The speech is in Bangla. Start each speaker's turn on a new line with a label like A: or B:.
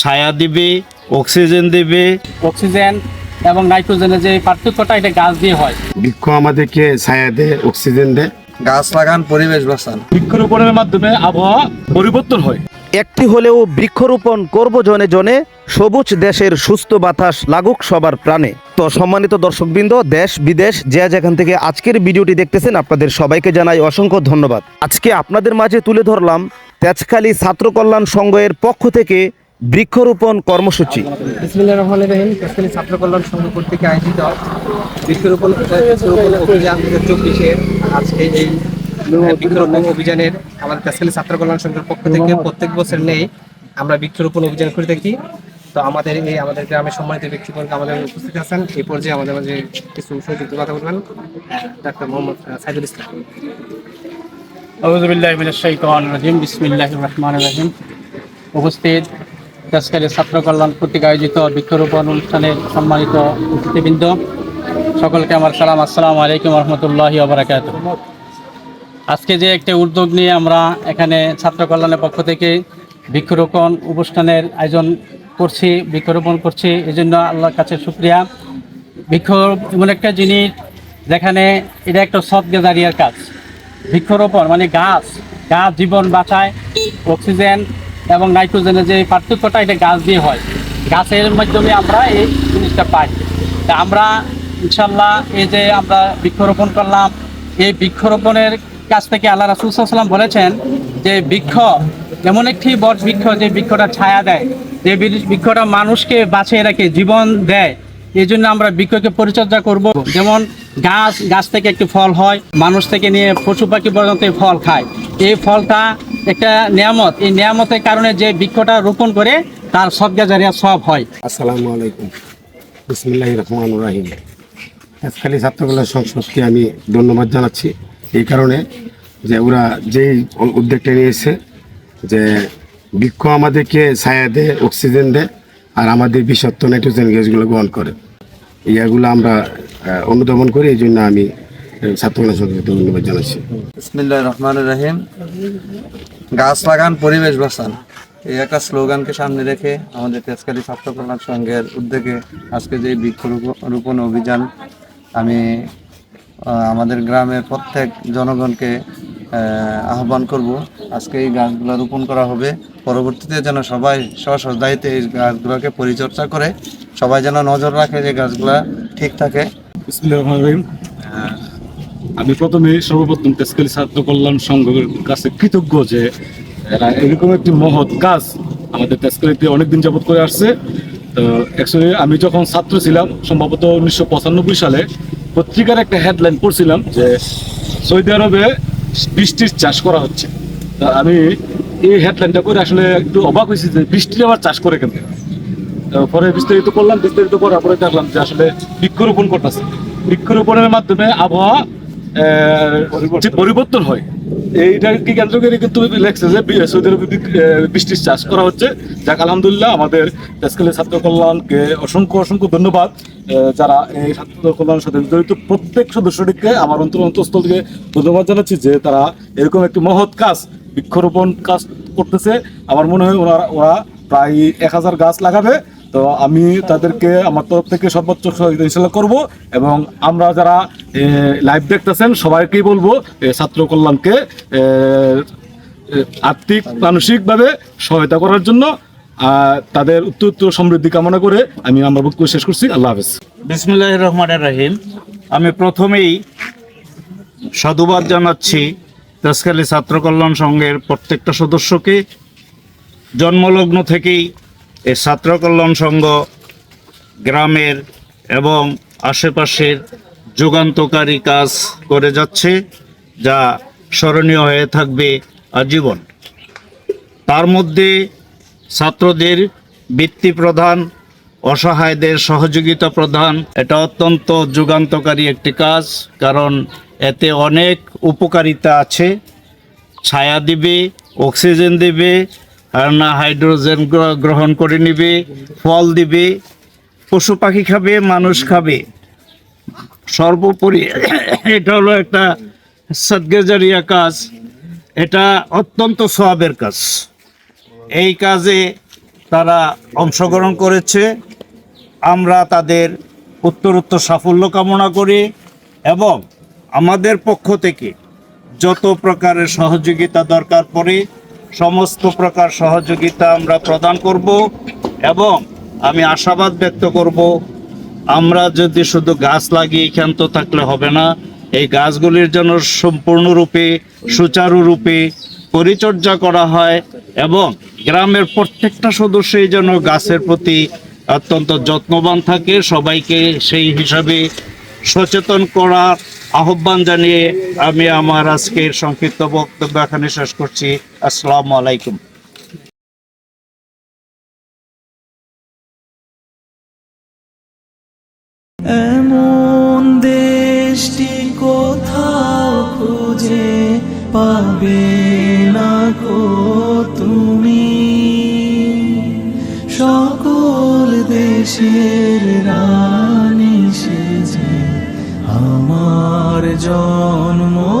A: ছায়া দিবে অক্সিজেন দিবে।
B: অক্সিজেন এবং নাইট্রোজেনের যে পার্থক্যটা এটা গাছ দিয়ে হয়।
C: বৃক্ষ আমাদেরকে ছায়া দেয় অক্সিজেন দেয়।
D: গাছ লাগান পরিবেশ বাঁচান।
E: বৃক্ষরোপণের মাধ্যমে আবহাওয়া পরিবর্তন হয়।
F: একটি হলেও বৃক্ষরোপণ করব জনে জনে সবুজ দেশের সুস্থ বাতাস লাগুক সবার প্রাণে। তো সম্মানিত দর্শকবৃন্দ দেশ বিদেশ যে যেখান থেকে আজকের ভিডিওটি দেখতেছেন আপনাদের সবাইকে জানাই অসংখ্য ধন্যবাদ। আজকে আপনাদের মাঝে তুলে ধরলাম তেজখালী ছাত্র কল্যাণ সংঘের পক্ষ থেকে বৃক্ষরোপণ কর্মসূচি।
G: ছাত্র কল্যাণ সংঘ কর্তৃক আয়োজিত বৃক্ষরোপণ অভিযান দু হাজার চব্বিশের আজকে এই বৃক্ষরোপণ অভিযানের আমাদের তেজখালী ছাত্র কল্যাণ সংঘের পক্ষ থেকে প্রত্যেক বছর নেই আমরা বৃক্ষরোপণ অভিযান করে থাকি। তো আমাদের এই আমাদের গ্রামের সম্মানিত ব্যক্তিবর্গ আমাদের উপস্থিত আছেন। এই পর্যায়ে আমাদের মাঝে কিছু সংক্ষিপ্ত কথা বলবেন ডাক্তার মোহাম্মদ সাইদুল ইসলাম।
B: আউযুবিল্লাহি মিনাশ শাইতানির রাজিম বিসমিল্লাহির রহমানির রহিম। উপস্থিত তেজখালী ছাত্র কল্যাণ কর্তৃক আয়োজিত বৃক্ষরোপণ অনুষ্ঠানে সম্মানিত অতিথিবৃন্দ। সকলকে আমার সালাম, আসসালামু আলাইকুম রহমতুল্লাহি ওবরাকাত আজকে যে একটি উদ্যোগ নিয়ে আমরা এখানে ছাত্র কল্যাণের পক্ষ থেকে বৃক্ষরোপণ অনুষ্ঠানের আয়োজন করছি, বৃক্ষরোপণ করছি এই জন্য আল্লাহর কাছে শুক্রিয়া। বৃক্ষ, এমন একটা জিনিস যেখানে এটা একটা সৎগে দাঁড়িয়ার কাজ। বৃক্ষরোপণ মানে গাছ গাছ জীবন বাঁচায়, অক্সিজেন এবং নাইট্রোজেনের যে পার্থক্যটা, এটা গাছ দিয়ে হয়। গাছের মাধ্যমে আমরা এই জিনিসটা পাই। তা আমরা ইনশাল্লাহ এই যে আমরা বৃক্ষরোপণ করলাম, এই বৃক্ষরোপণের কাছ থেকে আল্লাহ রাসুল সাল্লাম বলেছেন যে বৃক্ষ, এমন একটি বট বৃক্ষ যে বৃক্ষটা ছায়া দেয়, যে বৃক্ষটা মানুষকে বাঁচিয়ে রাখে, জীবন দেয়। এই জন্য আমরা বৃক্ষকে পরিচর্যা করব। যেমন গাছ গাছ থেকে একটি ফল হয়, মানুষ থেকে নিয়ে পশু পাখি পর্যন্ত ফল খায়। এই ফলটা একটা নিয়ামত। এই নিয়ামতের কারণে যে বৃক্ষটা রোপণ করে তার সব জারিয়া সব হয়।
C: আসসালামু আলাইকুম। বিসমিল্লাহ রহমান রাহিম। আজকালি ছাত্রকল্যাণ সংসদকে আমি ধন্যবাদ জানাচ্ছি। এই কারণে যে ওরা যেই উদ্যোগটা নিয়েছে যে বৃক্ষ আমাদেরকে ছায়া দেয় অক্সিজেন দেয় আর আমাদের বিষাক্ত নাইট্রোজেন গ্যাসগুলো গ্রহণ করে। ইয়াগুলো আমরা অনুধাবন করি এই জন্য আমি ছাত্রকল্যাণ সংসদকে ধন্যবাদ জানাচ্ছি।
D: বিসমিল্লাহ রহমান রহিম। গাছ লাগান, পরিবেশ বাঁচান। এই একটা স্লোগানকে সামনে রেখে আমাদের তেজকালী ছাত্র কল্যাণ সংঘের উদ্যোগে আজকে যে বৃক্ষরোপণ অভিযান, আমি আমাদের গ্রামের প্রত্যেক জনগণকে আহ্বান করব, আজকে এই গাছগুলো রোপণ করা হবে। পরবর্তীতে যেন সবাই স্ব এই গাছগুলোকে পরিচর্যা করে, সবাই যেন নজর রাখে যে গাছগুলা ঠিক থাকে
E: বিসমিল্লাহির রহমানির রহিম। আহ, আমি প্রথমে সর্বপ্রথম তেজকালী ছাত্র কল্যাণ সংঘের কাছে কৃতজ্ঞ যে এরা এরকম একটি মহৎ কাজ আমাদের তেজকালীতে অনেকদিন যাবত করে আসছে। তো অ্যাকচুয়ালি আমি যখন ছাত্র ছিলাম, সম্ভবত উনিশশো পঁচানব্বই সালে পত্রিকার একটা হেডলাইন পড়ছিলাম যে সৌদি আরবে বৃষ্টির চাষ করা হচ্ছে। তা আমি এই হেডলাইনটা করে আসলে একটু অবাক হয়েছি যে বৃষ্টির আবার চাষ করে কেন? পরে বিস্তারিত করলাম, বিস্তারিত করার পরে দেখলাম যে আসলে বৃক্ষরোপণ করতেছে। বৃক্ষরোপণের মাধ্যমে আবহাওয়া পরিবর্তন হয়, এইটাকে কেন্দ্র করে কিন্তু লেখছে যে সৌদি আরবে বৃষ্টির চাষ করা হচ্ছে। যাক, আলহামদুলিল্লাহ আমাদের তেজকালী ছাত্র কল্যাণকে অসংখ্য অসংখ্য ধন্যবাদ। যারা এই ছাত্র কল্যাণের সাথে জড়িত প্রত্যেক সদস্যটিকে আমার অন্তর অন্তঃস্থল থেকে ধন্যবাদ জানাচ্ছি যে তারা এরকম একটি মহৎ কাজ, বৃক্ষরোপণ কাজ করতেছে। আমার মনে হয় ওরা ওরা প্রায় এক হাজার গাছ লাগাবে। তো আমি তাদেরকে আমার তরফ থেকে সর্বোচ্চ সহযোগিতা ইনশাল্লাহ করব এবং আমরা যারা লাইভ দেখতেছেন, সবাইকেই বলব ছাত্র কল্যাণকে আর্থিক, মানসিকভাবে সহায়তা করার জন্য তাদের উত্তর সমৃদ্ধি কামনা করে আমি আমার বক্তব্য শেষ করছি। আল্লাহ হাফেজ।
A: বিসমুল্লাহ রহমানের রাহিম। আমি প্রথমেই সাধুবাদ জানাচ্ছি তেজখালী ছাত্র কল্যাণ সংঘের প্রত্যেকটা সদস্যকে। জন্মলগ্ন থেকেই এই ছাত্র কল্যাণ সংঘ গ্রামের এবং আশেপাশের যুগান্তকারী কাজ করে যাচ্ছে, যা স্মরণীয় হয়ে থাকবে আজীবন। তার মধ্যে ছাত্রদের বৃত্তি প্রধান অসহায়দের সহযোগিতা প্রদান, এটা অত্যন্ত যুগান্তকারী একটি কাজ, কারণ এতে অনেক উপকারিতা আছে। ছায়া দিবে, অক্সিজেন দিবে আর না হাইড্রোজেন গ্রহণ করে নিবে, ফল দিবে, পশু পাখি খাবে, মানুষ খাবে। সর্বোপরি এটা হলো একটা সদ্গেজারিয়া কাজ। এটা অত্যন্ত সবের কাজ। এই কাজে তারা অংশগ্রহণ করেছে। আমরা তাদের উত্তরোত্তর সাফল্য কামনা করি এবং আমাদের পক্ষ থেকে যত প্রকারের সহযোগিতা দরকার পড়ে সমস্ত প্রকার সহযোগিতা আমরা প্রদান করব এবং আমি আশাবাদ ব্যক্ত করব, আমরা যদি শুধু গাছ লাগিয়ে ক্ষান্ত থাকলে হবে না, এই গাছগুলির জন্য সম্পূর্ণরূপে, সুচারুরূপে পরিচর্যা করা হয় এবং গ্রামের প্রত্যেকটা সদস্যই যেন গাছের প্রতি অত্যন্ত যত্নবান থাকে, সবাইকে সেই হিসাবে সচেতন করার আহ্বান জানিয়ে আমি আমার আজকের সংক্ষিপ্ত বক্তব্য এখানে শেষ করছি। আসসালামু আলাইকুম।
H: এমন দেশটি কোথাও খুঁজে পাবে না গো তুমি। সকল দেশের রানী জন্মভূমি